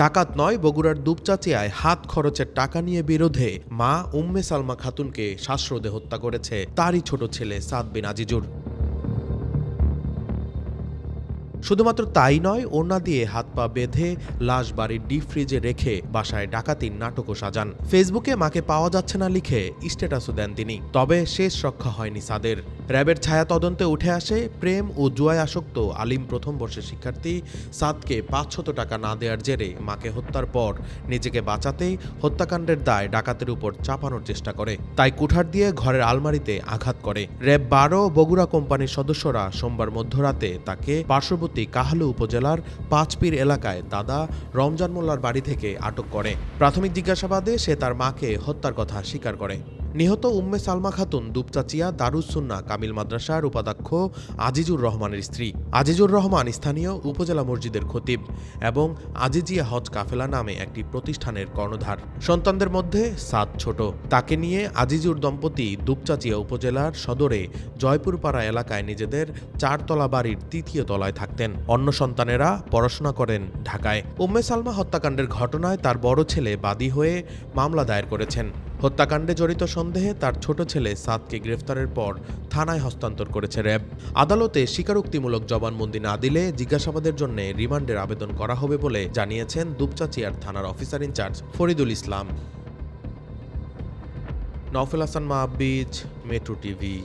ডাকাত নয়, বগুড়ার দুপচাচিয়ায় হাত খরচের টাকা নিয়ে বিরোধে মা উম্মে সালমা খাতুনকে শ্বাসরোধে হত্যা করেছে তারই ছোট ছেলে সাদ বিন আজিজুর। শুধুমাত্র তাই নয় ওনা দিয়ে হাত পা বেঁধে লাশ বাড়ির ডিপ ফ্রিজে রেখে বাসায় ডাকাতির নাটকও সাজান। ফেসবুকে মাকে পাওয়া যাচ্ছে না লিখে স্ট্যাটাসও দেন তিনি। তবে শেষ রক্ষা হয়নি সাদের। র্যাবের ছায়া তদন্তে উঠে আসে প্রেম ও জুয়ায় আসক্ত আলিম প্রথম বর্ষের শিক্ষার্থী সাদকে পাঁচশত টাকা না দেওয়ার জেরে মাকে হত্যার পর নিজেকে বাঁচাতেই হত্যাকাণ্ডের দায় ডাকাতের উপর চাপানোর চেষ্টা করে। তাই কুঠার দিয়ে ঘরের আলমারিতে আঘাত করে। র্যাব বারো বগুড়া কোম্পানির সদস্যরা সোমবার মধ্যরাতে তাকে পার্শ্ববর্তী কাহালু উপজেলার পাঁচপীর এলাকায় দাদা রমজান মোল্লার বাড়ি থেকে আটক করে। প্রাথমিক জিজ্ঞাসাবাদে সে তার মাকে হত্যার কথা স্বীকার করে। নিহত উম্মে সালমা খাতুন, দুপচাচিয়া দারুসুন্না কামিল মাদ্রাসার উপাধ্যক্ষ আজিজুর রহমানের স্ত্রী। আজিজুর রহমান স্থানীয় উপজেলা মসজিদের খতিব এবং আজিজিয়া হজ কাফেলা নামে একটি প্রতিষ্ঠানের কর্ণধার। সন্তানদের মধ্যে সাত ছোট। তাকে নিয়ে আজিজুর দম্পতি দুপচাচিয়া উপজেলার সদরে জয়পুরপাড়া এলাকায় নিজেদের চারতলা বাড়ির তৃতীয় তলায় থাকতেন। অন্য সন্তানেরা পড়াশোনা করেন ঢাকায়। উম্মে সালমা হত্যাকাণ্ডের ঘটনায় তার বড় ছেলে বাদী হয়ে মামলা দায়ের করেছেন। হত্যাকাণ্ডে জড়িত সন্দেহে তার ছোট ছেলে সাদকে গ্রেফতারের পর থানায় হস্তান্তর করেছে র্যাব। আদালতে স্বীকারোক্তিমূলক জবানবন্দি না দিলে জিজ্ঞাসাবাদের জন্য রিমান্ডের আবেদন করা হবে বলে জানিয়েছেন দুপচাচিয়ার থানার officer in charge Faridul Islam. Nofel Hasan Mahbij, metro TV.